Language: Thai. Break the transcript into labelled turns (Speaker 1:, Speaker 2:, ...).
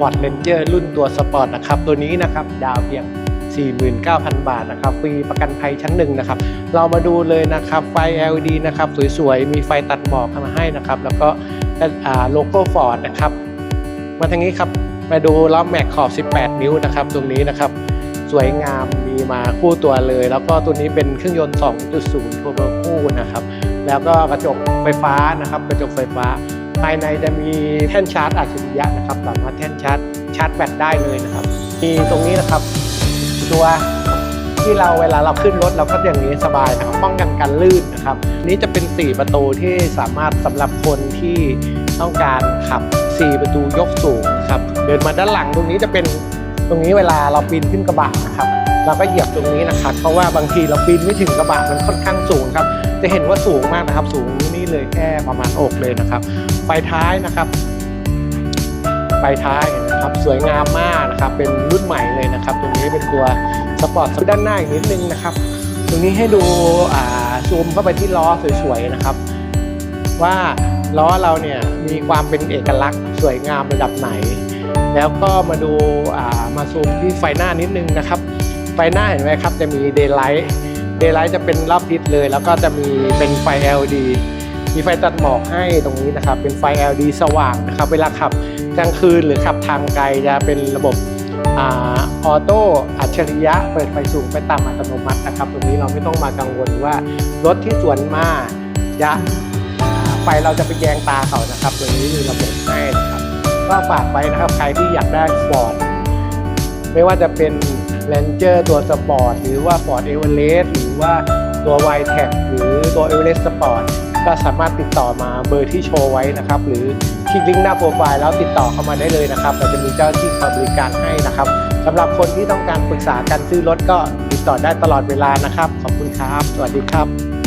Speaker 1: Ford Ranger รุ่นตัวสปอร์ตนะครับ ตัวนี้นะครับดาวเพียง 49,000 บาทนะครับฟรีประกันภัยชั้นหนึ่งนะครับ เรามาดูเลยนะครับไฟ LED นะครับสวยๆ มีไฟตัดหมอกมาให้นะครับ แล้วก็โลโก้ Ford นะครับ มาทางนี้ครับมาดูล้อแม็กขอบ 18 นิ้วนะครับ ตรงนี้นะครับสวยงามมีมาคู่ตัวเลย แล้วก็ตัวนี้เป็นเครื่องยนต์ 2.0โทรโบคู่นะครับ แล้วก็กระจกไฟฟ้านะครับ กระจกไฟฟ้า ภายในจะมีแท่นชาร์จอัจฉริยะนะครับสามารถแท่นชาร์จชาร์จแบตได้เลยนะครับ มีตรงนี้นะครับ ตัวที่เราเวลาเราขึ้นรถเราก็อย่างนี้สบายนะครับป้องกันการลื่นนะครับ นี้จะเป็น 4 ประตูที่สามารถสำหรับคนที่ต้องการขับ 4 ประตูยกสูงนะครับเดินมาด้านหลังตรงนี้จะเป็นตรงนี้เวลาเราปีนขึ้นกระบะนะครับ เราก็เหยียบตรงนี้นะครับ เพราะว่าบางทีเราปีนไม่ถึงกระบะมันค่อนข้างสูงครับ จะเห็นว่าสูงมากนะครับ สูงนี่เลยแค่ประมาณอกเลยนะครับ ไฟท้ายนะครับไฟท้ายนะครับสวยงามมากนะครับ เป็นรุ่นใหม่เลยนะครับ ตรงนี้เป็นตัวสปอร์ตด้านหน้าอีกนิดนึงนะครับ ตรงนี้ให้ดูซูมเข้าไปที่ล้อสวยๆนะครับ ว่าล้อเราเนี่ยมีความเป็นเอกลักษณ์สวยงามระดับไหน แล้วก็มาดูามาซูมที่ไฟหน้านิดนึงนะครับ ไฟหน้าเห็นไหมครับ จะมีเดย์ไลท์เดย์ไลท์จะเป็นรอบทิศเลย แล้วก็จะมีเป็นไฟ LED มีไฟตัดหมอกให้ตรงนี้นะครับ เป็นไฟ LED สว่างนะครับ เวลาขับกลางคืนหรือขับทางไกลจะเป็นระบบออโต้อัจฉริยะ เปิดไฟสูงไฟต่ำอัตโนมัตินะครับ ตรงนี้เราไม่ต้องมากังวลว่ารถที่สวนมาจะไฟเราจะไปแยงตาเขานะครับตัวนี้มีระบบให้นะครับก็ฝากไว้นะครับ ใครที่อยากได้ฟอร์ดไม่ว่าจะเป็น Ranger ตัวสปอร์ตหรือว่า Ford Everest หรือว่าตัว y t e c หรือตัว Everest Sport ก็สามารถติดต่อมาเบอร์ที่โชว์ไว้นะครับ หรือคลิกลิงก์หน้าโปรไฟล์แล้วติดต่อเข้ามาได้เลยนะครับ เราจะมีเจ้าหน้าที่คอยบริการให้นะครับสำหรับคนที่ต้องการปรึกษาการซื้อรถก็ติดต่อได้ตลอดเวลานะครับ ขอบคุณครับ สวัสดีครับ